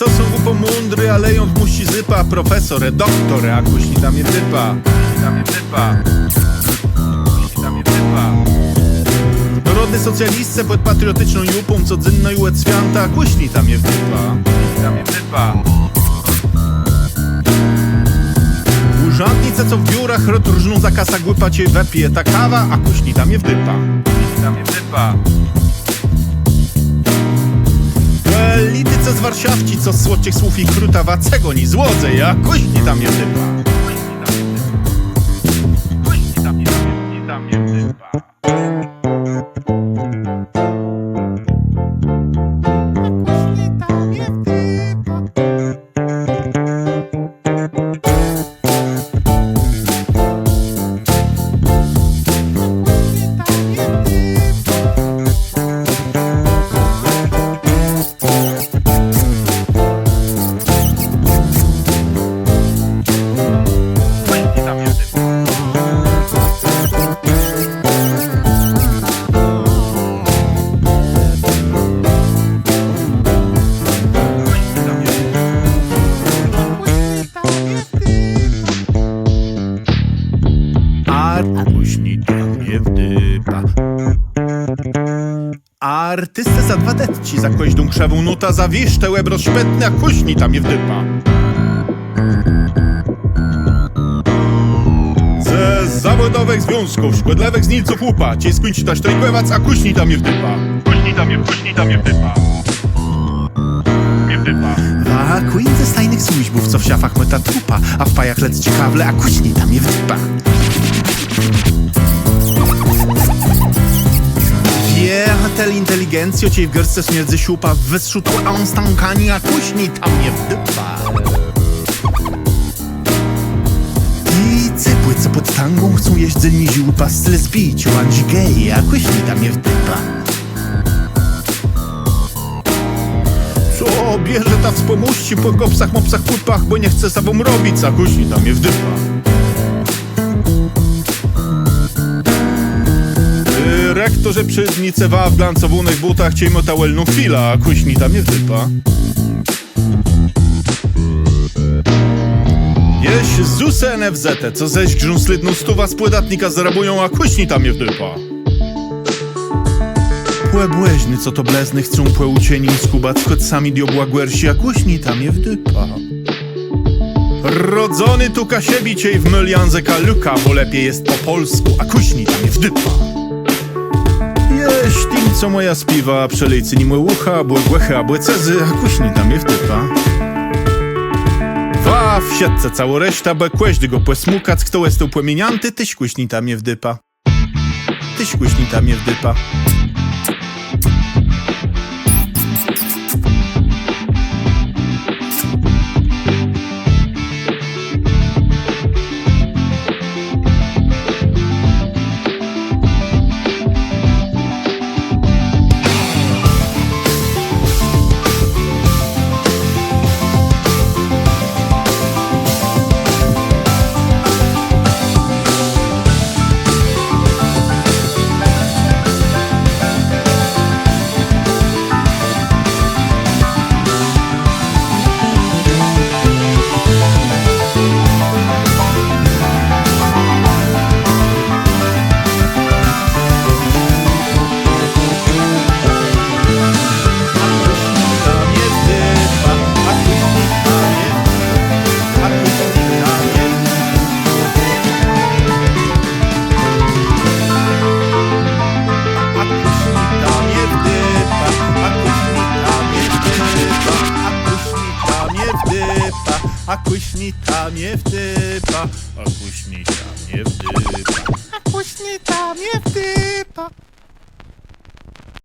Bardzo mądry, ale ją musi zypa. Profesor, doktor, a kuśni tam je typa. Kuśni tam je socjalistce pod patriotyczną jupą Codzynno i łec święta. Kuśni tam Kuśni tam je typa. Urzędnice, co w biurach roturżną za kasa głypa cię wepie ta kawa, a kuśni tam je wdypa. Kuśni tam je wdypa. Polityce z Warszawci, co z słodkich słów i kruta wacego ni złodzej, a kuśni tam wdypa. Kuśni tam je wdypa. Kuśni tam wdypa. Artystę za dwa detci, za koźdą krzewą nuta, za wisztę łeb rozszpetny, a kuśni tam je wdypa. Ze zawodowych związków, szkodliwych z niców łupa, cię skończy ta sztrajkować, a kuśni tam je wdypa. Kuśni tam je, kuśni tam je wdypa. Je wdypa. A queen ze stajnych służbów, co w siafach myta trupa, a w pajach lec ciekawle, a kuśni tam je wdypa. Wiechatel inteligencjo, ciej w gęstce śmierdzy siupa, a on stankani, a kuśni tam je wdypa. I cypły, co pod tangą chcą jeść dzyni ziółpa, style spić, łandzi gej, a kuśni tam je wdypa. Co bierze ta wspomóżci po gopsach, mopsach, płypach, bo nie chce wam robić, a kuśni tam je wdypa. Rektorze przyznicewa w glancowanych butach ciej motałelną chwila, a kuśni tam je wdypa. Jeś ZUS NFZ, co ześ grząslydną stuwa z płydatnika zarabują, a kuśni tam je wdypa. Płe błeźny, co to blezny, chcą płe ucieni skubać kocami diobła guersi, a kuśni tam je wdypa. Rodzony tu kasiebi ciej w mylianze kaluka, bo lepiej jest po polsku, a kuśni tam je wdypa. Co moja spiwa, przelejcy nimłe ucha, błe głechy, a błe cezy, a kuśni tam je wdypa. Wa w siatce cało reszta, bo kłeźdy go płesmukac, kto łestą płomienianty, tyś kuśni tam je wdypa. Tyś kuśni tam je wdypa. A kuśni tam je wdypa, a kuśni tam je wdypa. Kuśni tam je wdypa.